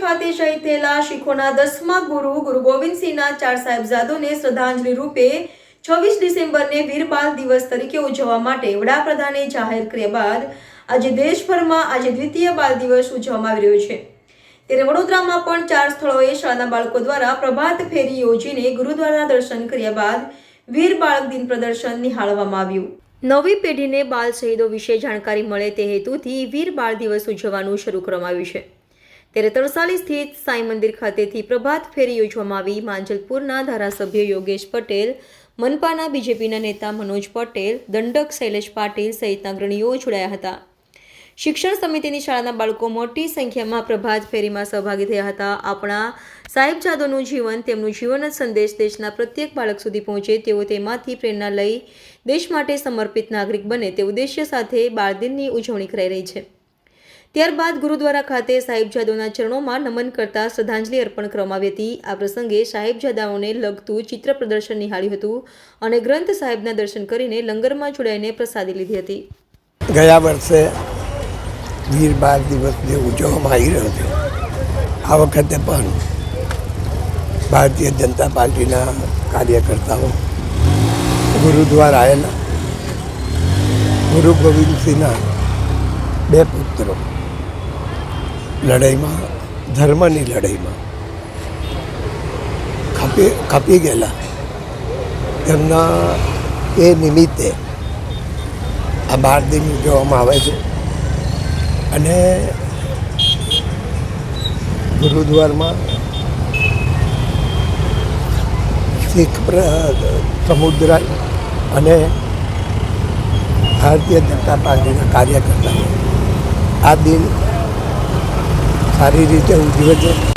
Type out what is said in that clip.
ખાતે શહીદ થયેલા શીખોના દસમા ગુરુ ગુરુ ગોવિંદસિંહના ચાર સાહેબજાદોને શ્રદ્ધાંજલિ રૂપે છવ્વીસ ડિસેમ્બરને વીર દિવસ તરીકે ઉજવવા માટે વડાપ્રધાને જાહેર કર્યા બાદ આજે દેશભરમાં આજે દ્વિતીય બાલ દિવસ ઉજવવામાં આવી રહ્યો છે. ત્યારે વડોદરામાં પણ ચાર સ્થળોએ શાળાના બાળકો દ્વારા પ્રભાત ફેરી યોજીને ગુરુદ્વારા દર્શન કર્યા બાદ વીર બાળક દિન પ્રદર્શન નિહાળવામાં આવ્યું. નવી પેઢીને બાલ શહીદો વિશે જાણકારી મળે તે હેતુથી વીર બાળ દિવસ ઉજવવાનું શરૂ કરવામાં આવ્યું છે. ત્યારે તરસાલી સ્થિત સાંઈ મંદિર ખાતેથી પ્રભાત ફેરી યોજવામાં આવી. માંજલપુરના ધારાસભ્ય યોગેશ પટેલ, મનપાના બીજેપીના નેતા મનોજ પટેલ, દંડક શૈલેષ પાટીલ સહિતના અગ્રણીઓ જોડાયા હતા. શિક્ષણ સમિતિની શાળાના બાળકો મોટી સંખ્યામાં પ્રભાત ફેરીમાં સહભાગી થયા હતા. આપણા સાહેબજાદોનું જીવન, તેમનું જીવન જ સંદેશ દેશના પ્રત્યેક બાળક સુધી પહોંચે તેઓ તેમાંથી પ્રેરણા લઈ દેશ માટે સમર્પિત નાગરિક બને તે ઉદ્દેશ્ય સાથે બાળ દિનની ઉજવણી કરાઈ રહી છે. ત્યારબાદ ગુરુદ્વારા ખાતે સાહેબજાદાઓના ચરણોમાં નમન કરતા શ્રદ્ધાંજલિ અર્પણ કરવામાં આવી હતી. આ પ્રસંગે સાહેબજાદાઓને લગતું ચિત્ર પ્રદર્શન નિહાળ્યું હતું અને ગ્રંથ સાહેબના દર્શન કરીને લંગરમાં જોડાઈને પ્રસાદી લીધી હતી. ગયા વર્ષે વીર બાર દિવસ જે ઉજવવામાં આવી રહ્યો છે. આ વખતે પણ ભારતીય જનતા પાર્ટીના કાર્યકર્તાઓ ગુરુદ્વાર આવેલા ગુરુ ગોવિંદસિંહના બે પુત્રો લડાઈમાં, ધર્મની લડાઈમાં ખપી ખપી ગયેલા. તેમના એ નિમિત્તે આ બાર દિન ઉજવવામાં આવે છે. અને ગુરુદ્વારમાં શીખ સમુદ્ર અને ભારતીય જનતા પાર્ટીના કાર્યકર્તાઓ આ દિન સારી રીતે ઉજવે છે.